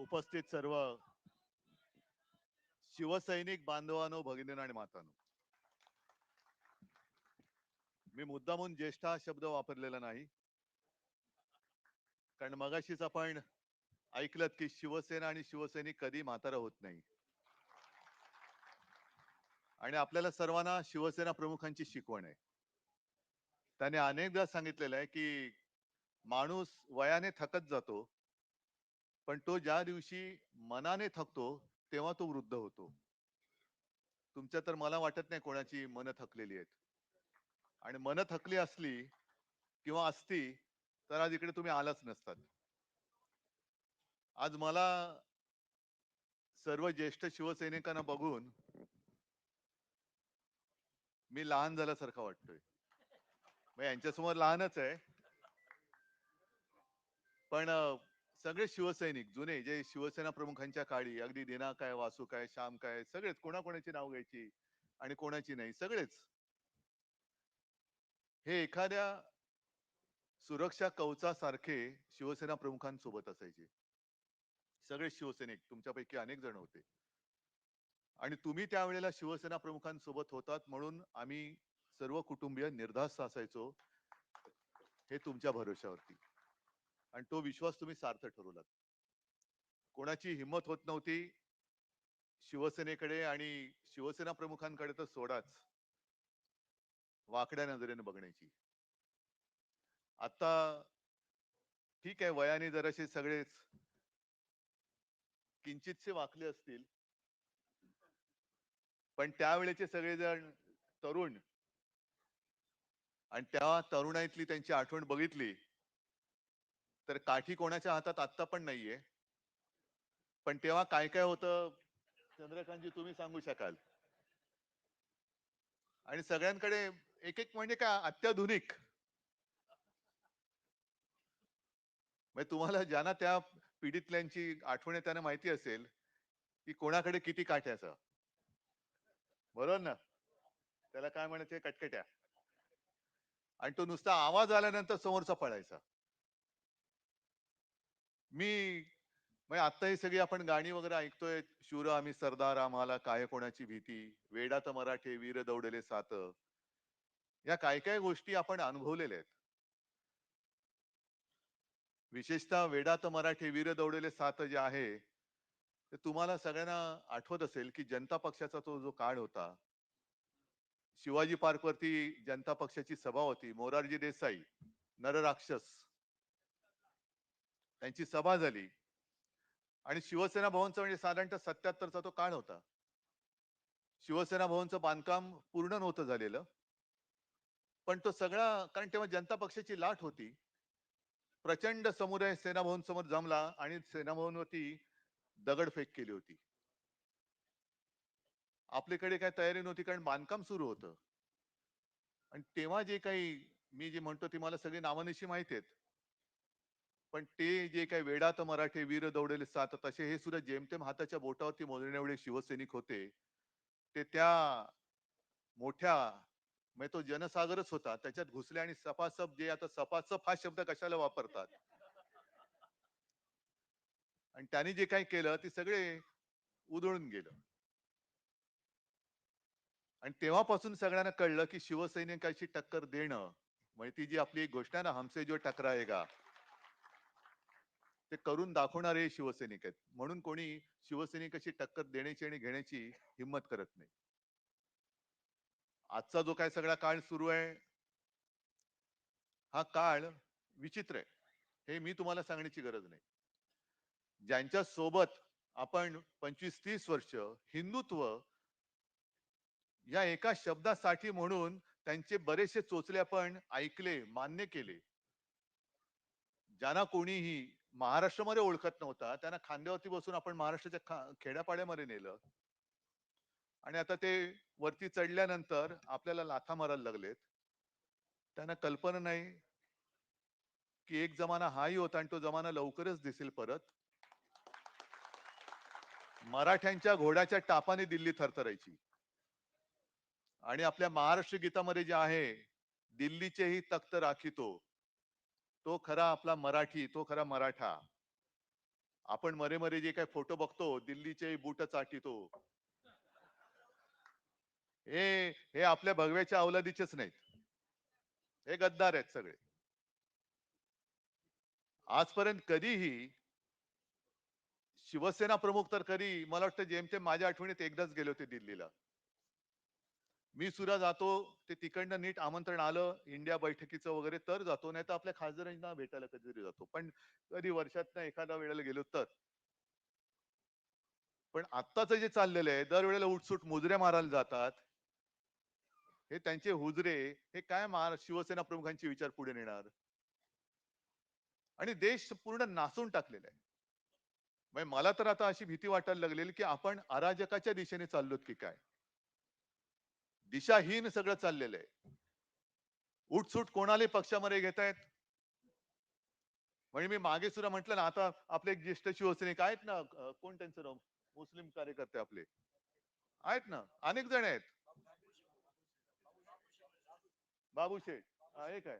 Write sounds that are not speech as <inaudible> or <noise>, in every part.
उपस्थित सर्व शिवसैनिक बांधवानो भगिनीनो आणि मातानो. मी मुद्दामून ज्येष्ठ हा शब्द वापरलेला नाही. कारण मगाशीच आपण ऐकलं की शिवसेना आणि शिवसैनिक कधी म्हातारा होत नाही. आणि आपल्याला सर्वांना शिवसेना प्रमुखांची शिकवण आहे. त्याने अनेकदा सांगितलेलं आहे की माणूस वयाने थकत जातो पण तो ज्या दिवशी मनाने थकतो तेव्हा तो वृद्ध होतो. तुमच्या तर मला वाटत नाही कोणाची मन थकलेली आहेत. आणि मन थकली असली किंवा असती तर आज इकडे तुम्ही आलाच नसतात. आज मला सर्व ज्येष्ठ शिवसैनिकांना बघून मी लहान झाल्यासारखा वाटतोय. मग यांच्यासमोर लहानच आहे. पण सगळे शिवसैनिक जुने जे शिवसेना प्रमुखांच्या काळी अगदी दिना काय वासू काय श्याम काय सगळेच कोणाकोणाची नाव घ्यायची आणि कोणाची नाही सगळेच. हे एखाद्या सुरक्षा कवचासारखे शिवसेना प्रमुखांसोबत असायचे. सगळे शिवसैनिक तुमच्यापैकी अनेक जण होते. आणि तुम्ही त्यावेळेला शिवसेना प्रमुखांसोबत होतात म्हणून आम्ही सर्व कुटुंबीय निर्धास्त असायचो. हे तुमच्या भरोश्यावरती. आणि तो विश्वास तुम्ही सार्थ ठरवलात. कोणाची हिंमत होत नव्हती शिवसेनेकडे आणि शिवसेना प्रमुखांकडे तर सोडाच. वाकड्या नजरेने बघण्याची. आता ठीक आहे वयाने जरासे सगळेच किंचितसे वाकले असतील. पण त्यावेळेचे सगळेजण तरुण आणि त्या तरुणाईतली त्यांची आठवण बघितली. तर काठी कोणाच्या हातात आत्ता पण नाहीये. पण तेव्हा काय काय होतं चंद्रकांतजी तुम्ही सांगू शकाल. आणि सगळ्यांकडे एक एक म्हणजे काय अत्याधुनिक. म्हणजे तुम्हाला ज्यांना त्या पिढीतल्यांची आठवण आहे त्यांना माहिती असेल की कोणाकडे किती काठ्याचं. बरोबर ना? त्याला काय म्हणायचे? कटकट्या. आणि तो नुसता आवाज आल्यानंतर समोरचा पळायचा. मी म्हणजे आता ही सगळी आपण गाणी वगैरे ऐकतोय. शूर आम्ही सरदार आम्हाला काय कोणाची भीती? वेडात मराठे वीर दौडले सात. या काय काय गोष्टी आपण अनुभवलेल्या आहेत. विशेषतः वेडात मराठे वीर दौडले सात जे आहे ते तुम्हाला सगळ्यांना आठवत असेल की जनता पक्षाचा तो जो काळ होता. शिवाजी पार्क वरती जनता पक्षाची सभा होती. मोरारजी देसाई नरराक्षस त्यांची सभा झाली. आणि शिवसेना भवनचं म्हणजे साधारणतः सत्याहत्तरचा तो काळ होता. शिवसेना भवनचं बांधकाम पूर्ण नव्हतं झालेलं. पण तो सगळा कारण तेव्हा जनता पक्षाची लाट होती. प्रचंड समुदाय सेना भवन समोर जमला आणि सेना भवनवरती दगडफेक केली होती. आपल्याकडे काय तयारी नव्हती कारण बांधकाम सुरू होतं. आणि तेव्हा जे काही मी जे म्हणतो ती मला सगळी नावानिशी माहिती आहेत. पण ते जे काही वेडात मराठे वीर दौडले सात तसे हे सुद्धा जेमतेम हाताच्या बोटावरती मोजणे एवढे शिवसैनिक होते ते त्या मोठ्या म्हणजे तो जनसागरच होता त्याच्यात घुसले आणि सपासप जे आता सपासप हा शब्द कशाला वापरतात? आणि त्यांनी जे काही केलं ते सगळे उधळून गेलं. आणि तेव्हापासून सगळ्यांना कळलं की शिवसैनिकाची टक्कर देणं म्हणजे ती जी आपली एक गोष्ट आहे ना हमसे जो टकराएगा ते करून दाखवणारे शिवसैनिक आहेत. म्हणून कोणी शिवसैनिकाशी टक्कर देण्याची आणि घेण्याची हिंमत करत नाही. आजचा जो काय सगळा काळ सुरू आहे हा काळ विचित्र आहे. हे मी तुम्हाला सांगण्याची गरज नाही. ज्यांच्या सोबत आपण पंचवीस तीस वर्ष हिंदुत्व या एका शब्दासाठी म्हणून त्यांचे बरेचसे चोचले आपण ऐकले मान्य केले ज्यांना कोणीही महाराष्ट्रामध्ये ओळखत नव्हता. त्यांना खांद्यावरती बसून आपण महाराष्ट्राच्या खेड्यापाड्यामध्ये नेलं. आणि आता ते वरती चढल्यानंतर आपल्याला लाथा मारायला लागलेत. त्यांना कल्पना नाही की एक जमाना हाही होता आणि तो जमाना लवकरच दिसेल परत. मराठ्यांच्या घोड्याच्या टापाने दिल्ली थरथरायची. आणि आपल्या महाराष्ट्र गीतामध्ये जे आहे दिल्लीचेही तख्त राखितो तो खरा आपला मराठी तो खरा मराठा. आपण मरे मरे जे काही फोटो बघतो दिल्लीचे बूट चाटितो. हे हे आपल्या भगव्याच्या अवलादीचेच नाहीत. हे गद्दार आहेत सगळे. आजपर्यंत कधीही शिवसेना प्रमुख तर कधी मला वाटतं जेमतेम माझ्या आठवणीत एकदाच गेले होते दिल्लीला. मी सुद्धा जातो ते तिकडनं नीट आमंत्रण आलं इंडिया बैठकीचं वगैरे तर जातो नाही तर आपल्या खासदारांना भेटायला कधीतरी जातो. पण कधी वर्षात एखाद्या वेळेला गेलो तर. पण आत्ताचं जे चाललेलं आहे दरवेळेला उठसूट मुजऱ्या मारायला जातात. हे त्यांचे हुजरे हे काय शिवसेना प्रमुखांचे विचार पुढे नेणार? आणि देश पूर्ण नासून टाकलेला आहे. म्हणजे मला तर आता अशी भीती वाटायला लागलेली की आपण अराजकाच्या दिशेने चाललोत की काय? दिशाहीन सगळं चाललेलं आहे. उठसूट कोणालाही पक्षामध्ये घेत आहेत म्हणजे मी मागे सुद्धा म्हटलं ना आता आपले एक ज्येष्ठ शिवसैनिक आहेत ना कोण त्यांचं नाव? मुस्लिम कार्यकर्ते आपले. आहेत ना अनेक जण आहेत. बाबू शेठ एक आहे.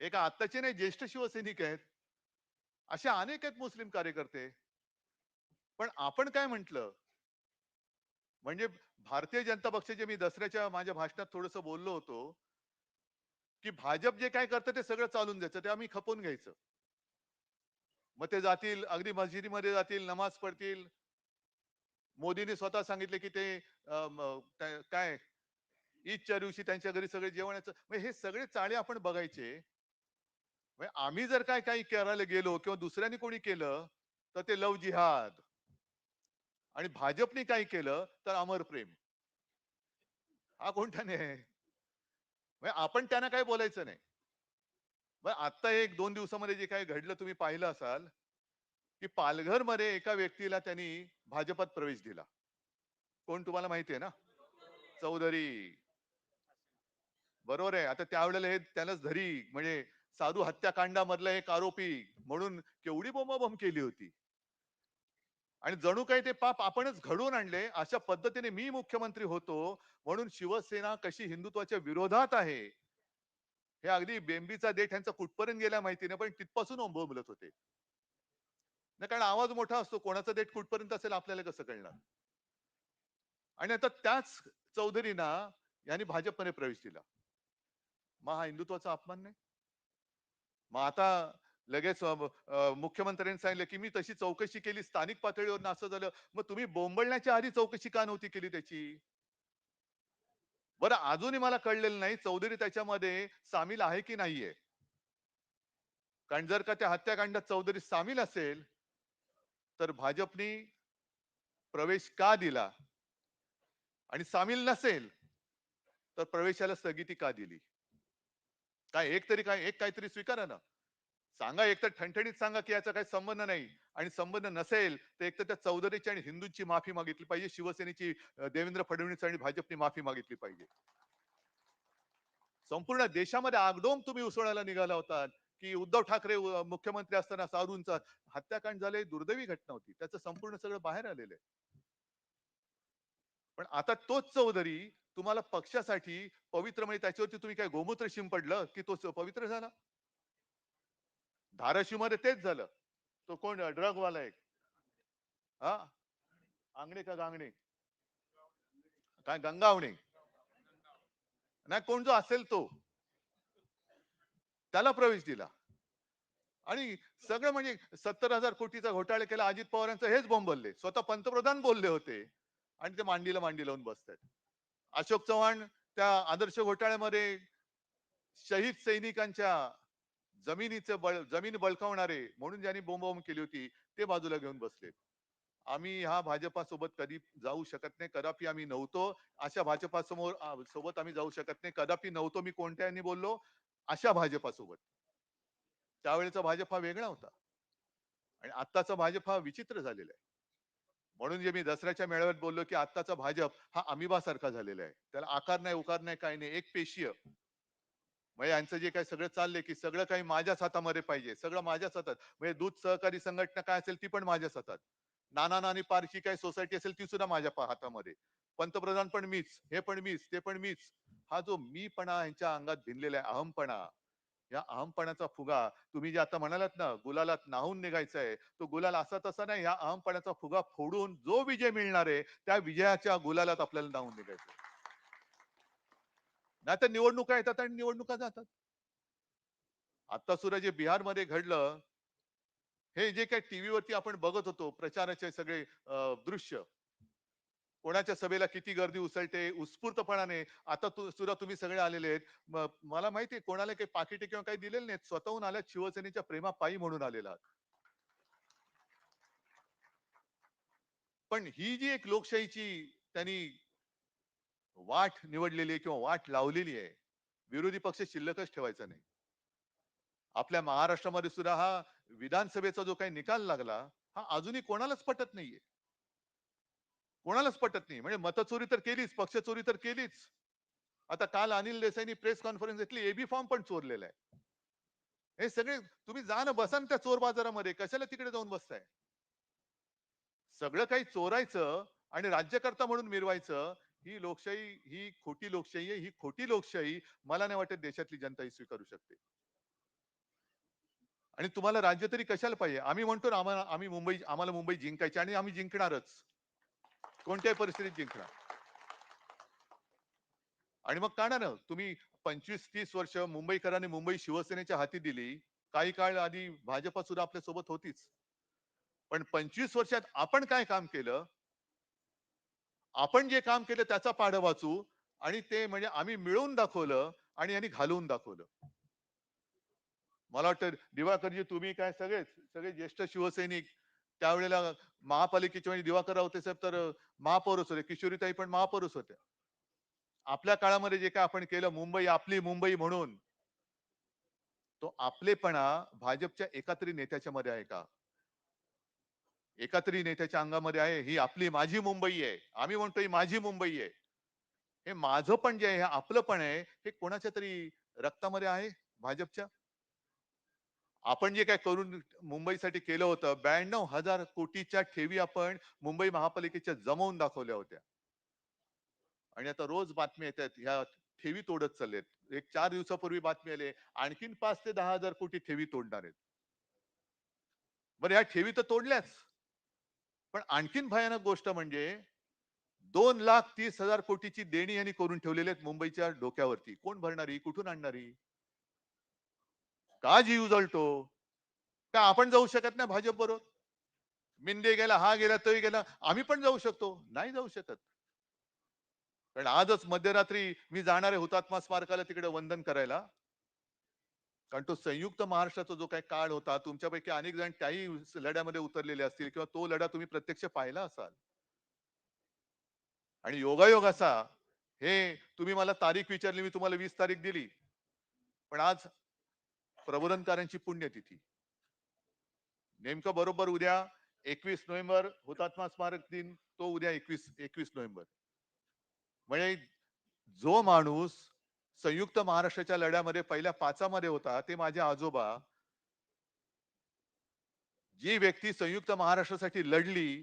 एक आत्ताचे नाही ज्येष्ठ शिवसैनिक आहेत. असे अनेक आहेत मुस्लिम कार्यकर्ते. पण आपण काय म्हंटल? म्हणजे भारतीय जनता पक्षाचे मी दसऱ्याच्या माझ्या भाषणात थोडस बोललो होतो की भाजप जे काय करतं ते सगळं चालून द्यायचं ते आम्ही खपून घ्यायचं. मग ते जातील अगदी मस्जिदीमध्ये जातील नमाज पडतील मोदींनी स्वतः सांगितले की ते अं, काय- ईदच्या दिवशी त्यांच्या घरी सगळे जेवणाचं म्हणजे हे सगळे चाळे आपण बघायचे. आम्ही जर काय काही करायला गेलो किंवा दुसऱ्यांनी कोणी केलं तर ते लव जिहाद. आणि भाजपने काय केलं तर अमर प्रेम. हा कोणत्याने आहे म्हणजे आपण त्यांना काय बोलायचं नाही. मग आता एक दोन दिवसामध्ये जे काही घडलं तुम्ही पाहिलं असाल की पालघरमध्ये एका व्यक्तीला त्यांनी भाजपात प्रवेश दिला. कोण तुम्हाला माहिती आहे ना? चौधरी. बरोबर आहे. आता त्यावेळेला हे त्यालाच धरी म्हणजे साधू हत्याकांडामधलं एक आरोपी म्हणून केवढी बोंबाबोंब केली होती. आणि जणू काही ते पाप आपणच घडवून आणले अशा पद्धतीने मी मुख्यमंत्री होतो म्हणून शिवसेना कशी हिंदुत्वाच्या विरोधात आहे हे अगदी बेंबीचा देठ यांचा कुठपर्यंत गेला माहिती नाही पण तिथपासून बोलत होते. नाही कारण आवाज मोठा असतो कोणाचा देठ कुठपर्यंत असेल आपल्याला कसं कळणार? आणि आता त्याच चौधरीना यांनी भाजपमध्ये प्रवेश दिला. मग हा हिंदुत्वाचा अपमान नाही? मग आता लगेच मुख्यमंत्र्यांनी सांगितलं की मी तशी चौकशी केली स्थानिक पातळीवर असं झालं. मग तुम्ही बोंबळण्याच्या आधी चौकशी का नव्हती केली त्याची? बरं अजूनही मला कळलेलं नाही चौधरी त्याच्यामध्ये सामील आहे की नाहीये. कारण जर का त्या हत्याकांडात चौधरी सामील असेल तर भाजपनी प्रवेश का दिला? आणि सामील नसेल तर प्रवेशाला स्थगिती का दिली? काय एक तरी काय एक काहीतरी स्वीकारा ना. सांगा एक तर ठणठणीत सांगा की याचा काही संबंध नाही. आणि संबंध नसेल तर एक तर त्या चौधरीची आणि हिंदूंची माफी मागितली पाहिजे. शिवसेनेची देवेंद्र फडणवीस आणि भाजपने माफी मागितली पाहिजे. संपूर्ण देशामध्ये आगडोम तुम्ही उसळायला निघाला होता की उद्धव ठाकरे मुख्यमंत्री असताना सारूंचा हत्याकांड झाले दुर्दैवी घटना होती. त्याचं संपूर्ण सगळं बाहेर आलेलं आहे. पण आता तोच चौधरी तुम्हाला पक्षासाठी पवित्र म्हणजे त्याच्यावरती तुम्ही काय गोमूत्र शिंपडलं की तो पवित्र झाला? धाराशिवमध्ये तेच झालं. तो कोण ड्रग वाला एक. हा? आंगणे का गांगणे? काय गंगावणे? नाही कोण जो असेल तो. त्याला प्रवेश दिला. आणि सगळं म्हणजे सत्तर हजार कोटीचा घोटाळा केला. अजित पवारांचं हेच बोंबलले. स्वतः पंतप्रधान बोलले होते. आणि ते मांडीला मांडी लावून बसतात. अशोक चव्हाण त्या आदर्श घोटाळ्यामध्ये शहीद सैनिकांच्या जमिनीचं बळ जमीन बळकावणारे म्हणून ज्यांनी बोंबाबोंब केली होती ते बाजूला घेऊन बसले. आम्ही ह्या भाजपासोबत कधी जाऊ शकत नाही कदापि आम्ही नव्हतो. अशा भाजपा समोर सोबत आम्ही जाऊ शकत नाही. कदापि नव्हतो मी कोणत्यानी बोललो अशा भाजपासोबत. त्यावेळेचा भाजप हा वेगळा होता. आणि आत्ताचा भाजप हा विचित्र झालेला आहे. म्हणून जे मी दसऱ्याच्या मेळाव्यात बोललो की आत्ताचा भाजप हा अमिबासारखा झालेला आहे. त्याला आकार नाही उकार नाही काही नाही एक पेशीय. म्हणजे यांचं जे काही सगळं चाललंय की सगळं काही माझ्याच हातामध्ये पाहिजे सगळं माझ्याच हातात. म्हणजे दूध सहकारी संघटना काय असेल ती पण माझ्याच हातात. नाना नानी पारशी काही सोसायटी असेल ती सुद्धा माझ्या हातामध्ये. पंतप्रधान पण मीच हे पण मीच ते पण मीच. हा जो मीपणा यांच्या अंगात भिनलेला आहे अहमपणा. या अहमपणाचा फुगा तुम्ही जे आता म्हणालात ना गुलालात नाहून निघायचा आहे तो गुलाल असा तसा नाही या अहमपणाचा फुगा फोडून जो विजय मिळणार आहे त्या विजयाच्या गुलालात आपल्याला नाहून निघायचं नाही तर निवडणुका येतात आणि निवडणुका जातात. आता सुद्धा जे बिहारमध्ये घडलं हे जे काही टीव्हीवरती आपण बघत होतो प्रचाराचे सगळे दृश्य. कोणाच्या सभेला किती गर्दी उसळते उत्स्फूर्तपणाने. आता तु सुद्धा तुम्ही सगळे आलेले आहेत. मला माहितीये कोणाला काही पाकिटे किंवा काही दिलेले नाहीत. स्वतःहून आल्या शिवसेनेच्या प्रेमापायी म्हणून आलेला. पण ही जी एक लोकशाहीची त्यांनी वाट निवडलेली आहे किंवा वाट लावलेली आहे विरोधी पक्ष शिल्लकच ठेवायचा नाही. आपल्या महाराष्ट्रामध्ये सुद्धा हा विधानसभेचा जो काही निकाल लागला हा अजूनही कोणालाच पटत नाहीये. कोणालाच पटत नाही. म्हणजे मतचोरी तर केलीच पक्ष चोरी तर केलीच. आता काल अनिल देसाईनी प्रेस कॉन्फरन्स घेतली एबी फॉर्म पण चोरलेला आहे. हे सगळे तुम्ही जा ना बसा ना त्या चोर बाजारामध्ये कशाला तिकडे जाऊन बसताय? सगळं काही चोरायचं आणि राज्यकर्ता म्हणून मिरवायचं ही लोकशाही ही खोटी लोकशाही आहे ही खोटी लोकशाही मला नाही वाटत देशातली जनता ही स्वीकारू शकते. आणि तुम्हाला राज्य तरी कशाला पाहिजे? आम्ही म्हणतो ना आम्हाला आम्ही मुंबई आम्हाला मुंबई जिंकायची आणि आम्ही जिंकणारच. कोणत्याही परिस्थितीत जिंकणार. आणि मग का ना तुम्ही पंचवीस तीस वर्ष मुंबईकरांनी मुंबई शिवसेनेच्या हाती दिली. काही काळ आधी भाजपा सुद्धा आपल्यासोबत होतीच. पण पंचवीस वर्षात आपण काय काम केलं? आपण जे काम केलं त्याचा पाढ वाचू आणि ते म्हणजे आम्ही मिळवून दाखवलं आणि यांनी घालवून दाखवलं. मला वाटतं दिवाकरजी तुम्ही काय सगळेच सगळे ज्येष्ठ शिवसैनिक त्यावेळेला महापालिकेचे म्हणजे दिवाकर रावते साहेब तर महापौरच होते किशोरीताई पण महापौरच होत्या. आपल्या काळामध्ये जे काय आपण केलं मुंबई आपली मुंबई म्हणून तो आपलेपणा भाजपच्या एकात्री नेत्याच्या मध्ये आहे का? एकातरी नेत्याच्या अंगामध्ये आहे ही आपली माझी मुंबई आहे. आम्ही म्हणतो ही माझी मुंबई आहे. हे माझं पण जे आहे हे आपलं पण आहे हे कोणाच्या तरी रक्तामध्ये आहे? भाजपच्या? आपण जे काय करून मुंबईसाठी केलं होतं ब्याण्णव हजार कोटीच्या ठेवी आपण मुंबई महापालिकेच्या जमवून दाखवल्या होत्या. आणि आता रोज बातमी येतात ह्या ठेवी तोडत चाललेत. एक चार दिवसापूर्वी बातमी आली आणखीन पाच ते दहा हजार कोटी ठेवी तोडणार आहेत. बरं ह्या ठेवी तर तोडल्याच. पण आणखीन भयानक गोष्ट म्हणजे दोन लाख तीस हजार कोटीची देणी यांनी करून ठेवलेली आहेत मुंबईच्या डोक्यावरती. कोण भरणारी? कुठून आणणारी? का जीव जळतो? का आपण जाऊ शकत नाही भाजप बरोबर मिंदे गेला हा गेला तोही गेला आम्ही पण जाऊ शकतो? नाही जाऊ शकत. कारण आजच मध्यरात्री मी जाणार आहे हुतात्मा स्मारकाला तिकडे वंदन करायला कारण तो संयुक्त महाराष्ट्राचा जो काही काळ होता तुमच्यापैकी अनेक जण त्याही लढ्यामध्ये उतरलेले असतील किंवा तो लढा तुम्ही प्रत्यक्ष पाहिला असाल? आणि योगायोग असा हे तुम्ही मला तारीख विचारली मी तुम्हाला वीस तारीख दिली. पण आज प्रबोधनकारांची पुण्यतिथी. नेमकं बरोबर उद्या एकवीस नोव्हेंबर हुतात्मा स्मारक दिन तो उद्या एकवीस एकवीस नोव्हेंबर. म्हणजे जो माणूस संयुक्त महाराष्ट्राच्या लढ्यामध्ये पहिल्या पाचामध्ये होता ते माझे आजोबा. जी व्यक्ती संयुक्त महाराष्ट्रासाठी लढली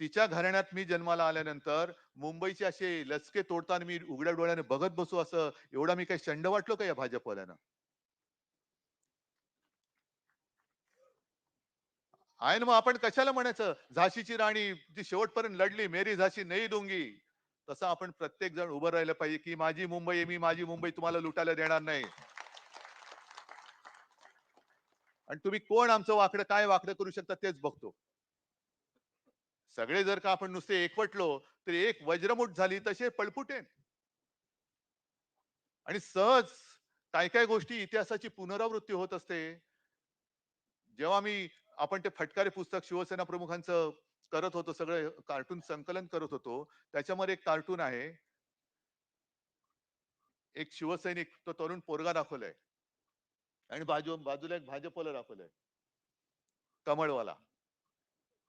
तिच्या घराण्यात मी जन्माला आल्यानंतर मुंबईचे असे लचके तोडताना मी उघड्या डोळ्याने बघत बसू असं एवढा मी काही शंड वाटलो का या भाजपवाल्यानं? आहे ना मग आपण कशाला म्हणायचं? झाशीची राणी जी शेवटपर्यंत लढली मेरी झाशी नाही दुंगी. तसं आपण प्रत्येक जण उभं राहिलं पाहिजे की माझी मुंबई मी माझी मुंबई तुम्हाला लुटायला देणार नाही. आणि तुम्ही कोण आमचं वाकडं काय वाकडं करू शकता तेच बघतो. सगळे जर का आपण नुसते एकवटलो तर एक वज्रमुठ झाली तसे पळपुटेन. आणि सहज काय काय गोष्टी इतिहासाची पुनरावृत्ती होत असते. जेव्हा मी आपण ते फटकारे पुस्तक शिवसेना प्रमुखांचं करत होतो सगळं कार्टून संकलन करत होतो. त्याच्यामध्ये एक कार्टून आहे. एक शिवसैनिक तो तरुण पोरगा दाखवलाय. आणि बाजू बाजूला एक भाजपला दाखवलंय. कमळवाला.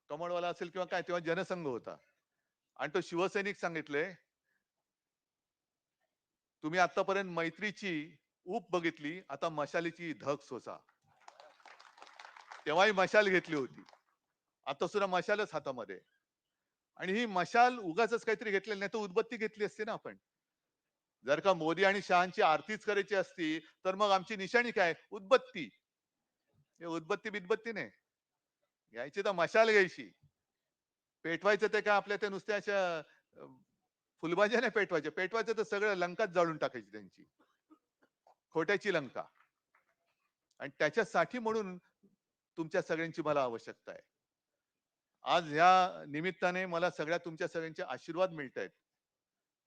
कमळवाला असेल किंवा काय तेव्हा जनसंघ होता. आणि तो शिवसैनिक सांगितले तुम्ही आतापर्यंत मैत्रीची ऊप बघितली आता मशालीची धग सोसा. तेव्हाही मशाल घेतली होती. आता सुद्धा मशालच हातामध्ये. आणि ही मशाल उगाच काहीतरी घेतलेली नाही तर उदबत्ती घेतली असते ना आपण. जर का मोदी आणि शहांची आरतीच करायची असती तर मग आमची निशाणी काय? उदबत्ती. हे उदबत्ती बिदबत्ती नाही. घ्यायची तर मशाल घ्यायची. पेटवायचं ते काय आपल्या त्या नुसत्या अशा फुलभाज्या नाही पेटवायच्या. पेटवायचं तर सगळं लंकाच जाळून टाकायची त्यांची. खोट्याची लंका. आणि त्याच्यासाठी म्हणून तुमच्या सगळ्यांची मला आवश्यकता आहे. आज ह्या निमित्ताने मला सगळ्या तुमच्या सगळ्यांचे आशीर्वाद मिळत आहेत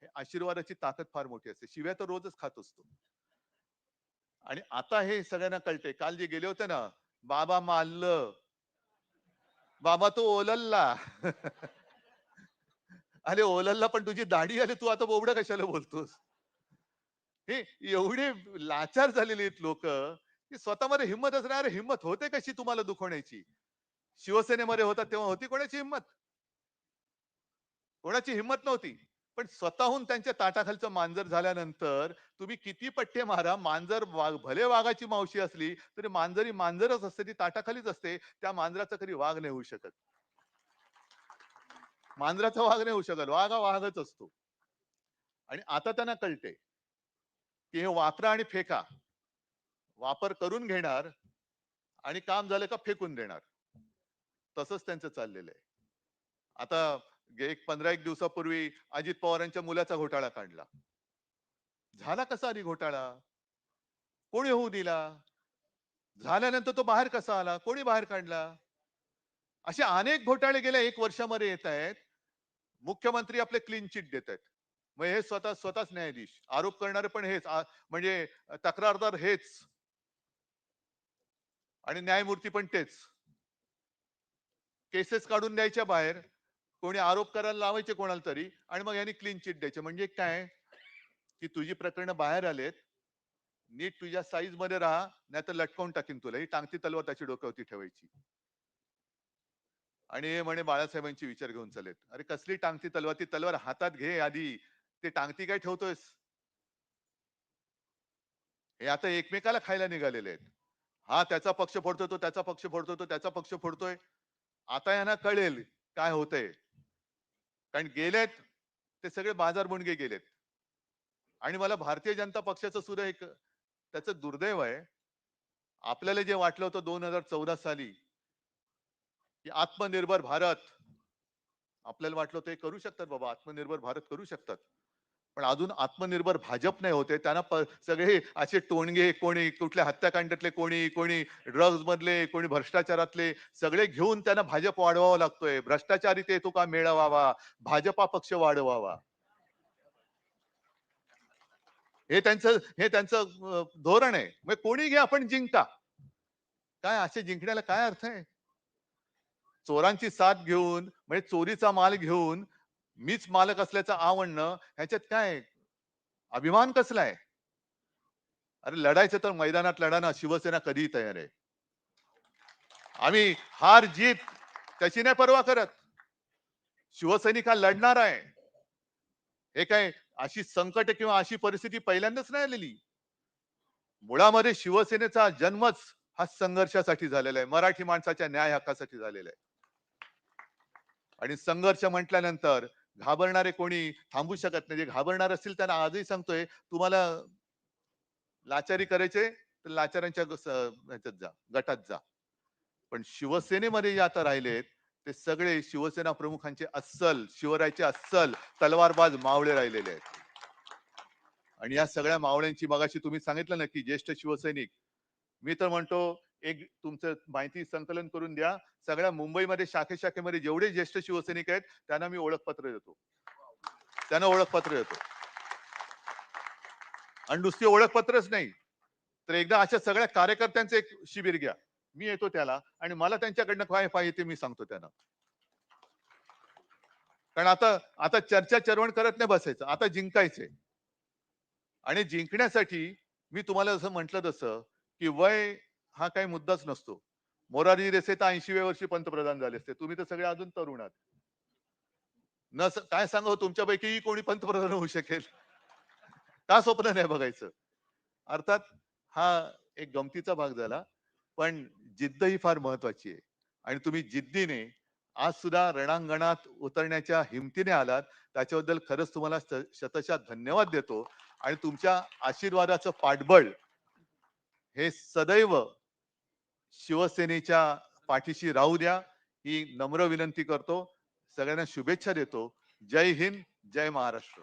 हे आशीर्वादाची ताकद फार मोठी असते. शिव्या तर रोजच खात असतो. आणि आता हे सगळ्यांना कळते काल जे गेले होते ना बाबा मानल बाबा तो ओलल्ला. <laughs> अरे ओलल्ला पण तुझी दाढी आली तू आता बोबडं कशाला बोलतोस? हे एवढे लाचार झालेले आहेत लोक की स्वतःमध्ये हिंमत असणार हिंमत होते कशी तुम्हाला दुखवण्याची? शिवसेनेमध्ये होता तेव्हा होती कोणाची हिंमत? कोणाची हिंमत नव्हती. पण स्वतःहून त्यांच्या ताटाखालचं मांजर झाल्यानंतर तुम्ही किती पट्टे मारा मांजर वाघ भले वाघाची मावशी असली तरी मांजरी मांजरच असते ती ताटाखालीच असते. त्या मांजराचा कधी वाघ नाही होऊ शकत. मांजराचा वाघ नाही होऊ शकत. वाघ हा वाघच असतो. आणि आता त्यांना कळते की हे वापरा आणि फेका वापर करून घेणार आणि काम झालं का फेकून देणार. तसंच त्यांचं चाललेलं आहे. आता एक पंधरा एक दिवसापूर्वी अजित पवारांच्या मुलाचा घोटाळा काढला. झाला कसा आधी घोटाळा? कोणी होऊ दिला? झाल्यानंतर तो बाहेर कसा आला? कोणी बाहेर काढला? असे अनेक घोटाळे गेल्या एक वर्षामध्ये येत आहेत. मुख्यमंत्री आपले क्लीन चिट देत आहेत. मग हे स्वतः स्वतःच न्यायाधीश. आरोप करणारे पण हेच. म्हणजे तक्रारदार हेच. आणि न्यायमूर्ती पण तेच. केसेस काढून द्यायच्या बाहेर. कोणी आरोप करायला लावायचे कोणाला तरी आणि मग यांनी क्लीन चिट द्यायचे. म्हणजे काय? की तुझी प्रकरणं बाहेर आलेत. नीट तुझ्या साईजमध्ये राहा नाही तर लटकावून टाकीन तुला. ही टांगती तलवार त्याची डोक्यावरती ठेवायची. आणि हे म्हणे बाळासाहेबांची विचार घेऊन चालेत अरे कसली टांगती तलवार? ती तलवार हातात घे आधी. ते टांगती काय ठेवतोयस? हे आता एकमेकाला खायला निघालेले आहेत. हा त्याचा पक्ष फोडतोय तो त्याचा पक्ष फोडतो तो त्याचा पक्ष फोडतोय. आता यांना कळेल काय होतंय. कारण गेलेत ते सगळे बाजार मुंडगे गेलेत. आणि मला भारतीय जनता पक्षाचं सुद्धा एक त्याचं दुर्दैव आहे. आपल्याला जे वाटलं होतं दोन हजार चौदा साली की आत्मनिर्भर भारत आपल्याला वाटलं होतं हे करू शकतात बाबा आत्मनिर्भर भारत करू शकतात. पण अजून आत्मनिर्भर भाजप नाही होते. त्यांना प- सगळे असे टोणगे कोणी कुठल्या हत्याकांडातले कोणी कोणी ड्रग्ज मधले कोणी भ्रष्टाचारातले सगळे घेऊन त्यांना भाजप वाढवावा लागतोय. भ्रष्टाचारी ते तुका मिळवावा? भाजपा पक्ष वाढवावा. हे त्यांचं हे त्यांचं धोरण आहे. मग कोणी घ्या आपण जिंकता? काय असे जिंकण्याला काय अर्थ आहे? चोरांची साथ घेऊन म्हणजे चोरीचा माल घेऊन मीच मालक असल्याचं आवडणं ह्याच्यात काय अभिमान कसला आहे? अरे लढायचं तर मैदानात लढा ना शिवसेना कधीही तयार आहे. आम्ही हार जीत त्याची नाही पर्वा करत. शिवसैनिक हा लढणार आहे. हे काय अशी संकट किंवा अशी परिस्थिती पहिल्यांदाच नाही आलेली? मुळामध्ये शिवसेनेचा जन्मच हा संघर्षासाठी झालेला आहे. मराठी माणसाच्या न्याय हक्कासाठी झालेला आहे. आणि संघर्ष म्हटल्यानंतर घाबरणारे कोणी थांबू शकत नाही. जे घाबरणार असतील त्यांना आजही सांगतोय तुम्हाला लाचारी करायचे तर लाचारांच्या ह्याच्यात जा गटात जा. पण शिवसेनेमध्ये जे आता राहिलेत ते सगळे शिवसेना प्रमुखांचे अस्सल शिवरायचे अस्सल तलवारबाज मावळे राहिलेले आहेत. आणि या सगळ्या मावळ्यांची मगाशी तुम्ही सांगितलं ना की ज्येष्ठ शिवसैनिक. मी तर म्हणतो एक तुमचं माहिती संकलन करून द्या. सगळ्या मुंबईमध्ये शाखे शाखेमध्ये जेवढे ज्येष्ठ शिवसैनिक आहेत त्यांना मी ओळखपत्र देतो. त्यांना ओळखपत्र देतो. आणि नुसती ओळखपत्रच नाही. तर एकदा अशा सगळ्या कार्यकर्त्यांचं एक शिबिर घ्या. मी येतो त्याला आणि मला त्यांच्याकडनं काय पाहिजे ते मी सांगतो त्यांना. कारण आता आता चर्चा चरवण करत नाही बसायचं. आता जिंकायचंय. आणि जिंकण्यासाठी मी तुम्हाला जसं म्हटलं तसं की वय हा काही मुद्दाच नसतो. मोरारजी देसाई तर ऐंशीव्या वर्षी पंतप्रधान झाले असते. तुम्ही तर सगळे अजून तरुण आहात. न काय सांगा हो, तुमच्यापैकी कोणी पंतप्रधान होऊ शकेल? का स्वप्न नाही बघायचं? अर्थात हा एक गमतीचा भाग झाला. पण जिद्द ही फार महत्वाची आहे. आणि तुम्ही जिद्दीने आज सुद्धा रणांगणात उतरण्याच्या हिमतीने आलात. त्याच्याबद्दल खरंच तुम्हाला शतशात धन्यवाद देतो. आणि तुमच्या आशीर्वादाचं पाठबळ हे सदैव शिवसेनेच्या पाठीशी राहू द्या. ही नम्र विनंती करतो. सगळ्यांना शुभेच्छा देतो. जय हिंद जय महाराष्ट्र.